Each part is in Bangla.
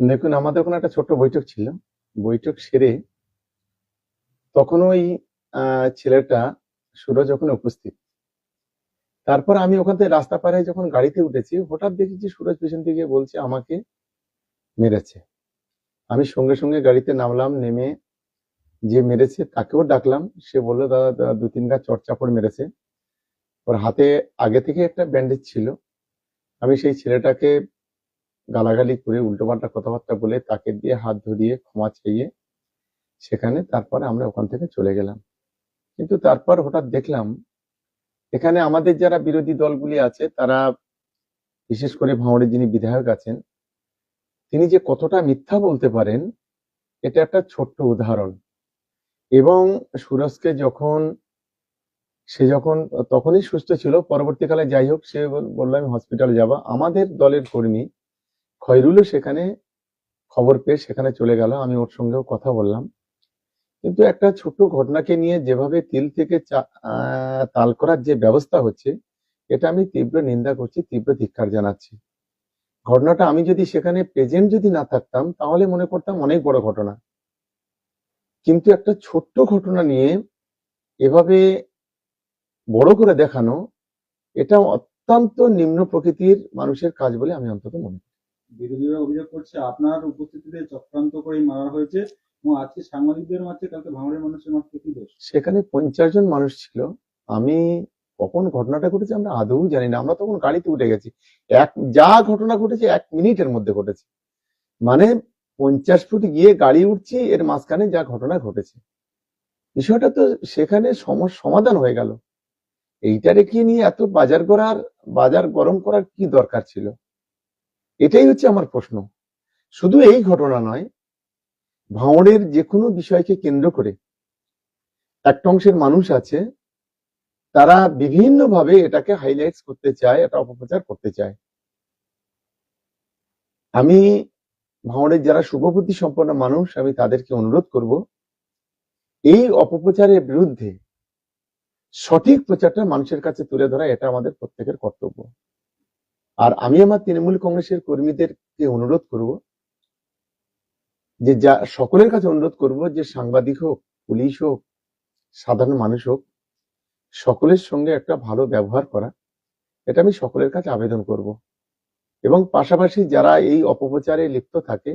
দেখুন, আমাদের ওখানে একটা ছোট্ট বৈঠক ছিল। বৈঠক সেরে তখন ওই ছেলেটা সুরজ ওখানে উপস্থিত, তারপর আমি ওখান থেকে রাস্তা পারে যখন গাড়িতে উঠেছি, হঠাৎ দেখেছি সুরজ পেছন থেকে বলছে, আমাকে মেরেছে। আমি সঙ্গে সঙ্গে গাড়িতে নামলাম, নেমে যে মেরেছে তাকেও ডাকলাম। সে বলল, দাদা দু, তিন গা চড়চাপড় মেরেছে। ওর হাতে আগে থেকে একটা ব্যান্ডেজ ছিল। আমি সেই ছেলেটাকে গালাগালি করে, উল্টোপাল্টা কথাবার্তা বলে তাকে দিয়ে হাত ধরিয়ে ক্ষমা চাইয়ে সেখানে তারপরে আমরা ওখান থেকে চলে গেলাম। কিন্তু তারপর হঠাৎ দেখলাম, এখানে আমাদের যারা বিরোধী দলগুলি আছে, তারা বিশেষ করে ভাঙড়ের যিনি বিধায়ক আছেন, তিনি যে কতটা মিথ্যা বলতে পারেন, এটা একটা ছোট্ট উদাহরণ। এবং সুরজকে যখন, সে যখন, তখনই সুস্থ ছিল, পরবর্তীকালে যাই হোক, সে বল- বলল, আমি হসপিটালে যাব। আমাদের দলের কর্মী খয়রুলও সেখানে খবর পেয়ে সেখানে চলে গেল। আমি ওর সঙ্গেও কথা বললাম। কিন্তু একটা ছোট্ট ঘটনাকে নিয়ে যেভাবে তিল থেকে তাল করার যে ব্যবস্থা হচ্ছে, এটা আমি তীব্র নিন্দা করছি, তীব্র ধিক্কার জানাচ্ছি। ঘটনাটা আমি যদি সেখানে প্রেজেন্ট যদি না থাকতাম, তাহলে মনে করতাম অনেক বড় ঘটনা। কিন্তু একটা ছোট্ট ঘটনা নিয়ে এভাবে বড় করে দেখানো, এটা অত্যন্ত নিম্ন প্রকৃতির মানুষের কাজ বলে আমি অন্তত মনে করি। বিরোধীরা অভিযোগ করছে, আপনার উপস্থিতিতে চক্রান্ত করেই মারা হয়েছে এবং আজকে সাংবাদিকদের মাঝে কালকে ভাঙড়ের মানুষের মাঝে কি দোষ? সেখানে পঞ্চাশ জন মানুষ ছিল। আমি কখন ঘটনাটা ঘটেছে আমরা আদৌ জানি না। আমরা তখন গাড়িতে উঠে গেছি। এক, যা ঘটনা ঘটেছে এক মিনিটের মধ্যে ঘটেছে। মানে পঞ্চাশ ফুট গিয়ে গাড়ি উঠছি, এর মাঝখানে যা ঘটনা ঘটেছে। বিষয়টা তো সেখানে সম- সমাধান হয়ে গেল। এইটা রেখে নিয়ে এত বাজার করার, বাজার গরম করার কি দরকার ছিল? এটাই হচ্ছে আমার প্রশ্ন। শুধু এই ঘটনা নয় ভাঁড়ের যে কোনো বিষয়কে কেন্দ্র করে একটা অংশের মানুষ আছে, তারা বিভিন্নভাবে এটাকে হাইলাইটস করতে চায়, এটা অপপ্রচার করতে চায়। আমি ভাঁড়ের যারা শুভবুদ্ধি সম্পন্ন মানুষ, আমি তাদেরকে অনুরোধ করব, এই অপপ্রচারের বিরুদ্ধে সঠিক প্রচারটা মানুষের কাছে তুলে ধরা এটা আমাদের প্রত্যেকের কর্তব্য। আর আমি আমার তৃণমূল কংগ্রেসের কর্মীদেরকে অনুরোধ করব যে যা সকলের কাছে অনুরোধ করব যে সাংবাদিক হোক, পুলিশ হোক, সাধারণ মানুষ হোক, সকলের সঙ্গে একটা ভালো ব্যবহার করা, এটা আমি সকলের কাছে আবেদন করব। এবং পাশাপাশি যারা এই অপপ্রচারে লিপ্ত থাকে,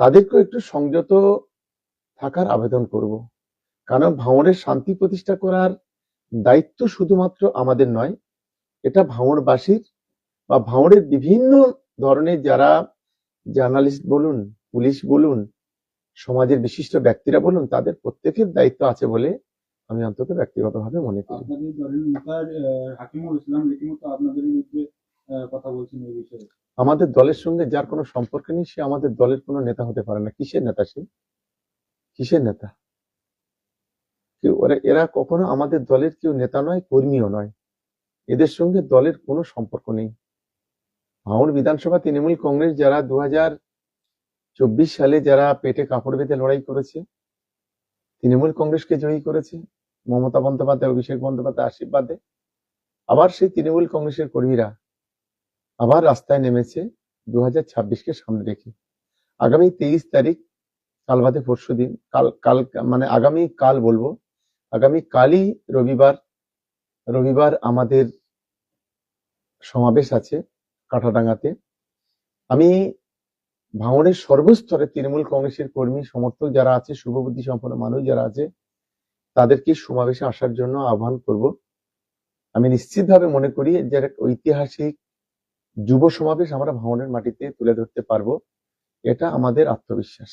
তাদেরকেও একটু সংযত থাকার আবেদন করব। কারণ ভাঙড়ের শান্তি প্রতিষ্ঠা করার দায়িত্ব শুধুমাত্র আমাদের নয়, এটা ভাঙড়বাসীর বা ভাঙড়ের বিভিন্ন ধরনের যারা জার্নালিস্ট বলুন পুলিশ বলুন সমাজের বিশিষ্ট ব্যক্তিরা বলুন তাদের প্রত্যেকের দায়িত্ব আছে বলে আমি অন্তত ব্যক্তিগতভাবে মনে করি। আমাদের দলের সঙ্গে যার কোনো সম্পর্ক নেই সে আমাদের দলের কোনো নেতা হতে পারে না। কিসের নেতা সে? কিসের নেতা? কেউ ওরা এরা কখনো আমাদের দলের কেউ নেতা নয় কর্মীও নয়। এদের সঙ্গে দলের কোনো সম্পর্ক নেই। ভাঙড় বিধানসভা তৃণমূল কংগ্রেস যারা দু চব্বিশ সালে যারা পেটে কাপড় বেঁধে লড়াই করেছে, তৃণমূল কংগ্রেসকে জয়ী করেছে, মমতা বন্দ্যোপাধ্যায়, অভিষেক বন্দ্যোপাধ্যায় আশীর্বাদে। আবার সেই তৃণমূল কংগ্রেসের কর্মীরা আবার রাস্তায় নেমেছে দু হাজার ছাব্বিশকে সামনে রেখে। আগামী তেইশ তারিখ, কাল বাদে পরশু দিন, কাল কাল মানে আগামী কাল বলব, আগামী কালই রবিবার রবিবার আমাদের সমাবেশ আছে। কাঠাডাঙ্গাতে। আমি ভাঙনের সর্বস্তরে তৃণমূল কংগ্রেসের কর্মী, সমর্থক যারা আছে, শুভবুদ্ধি সম্পন্ন মানুষ যারা আছে, তাদেরকে সমাবেশে আসার জন্য আহ্বান করব। আমি নিশ্চিতভাবে মনে করি যে একটা ঐতিহাসিক যুব সমাবেশ আমরা ভাঙনের মাটিতে তুলে ধরতে পারব। এটা আমাদের আত্মবিশ্বাস।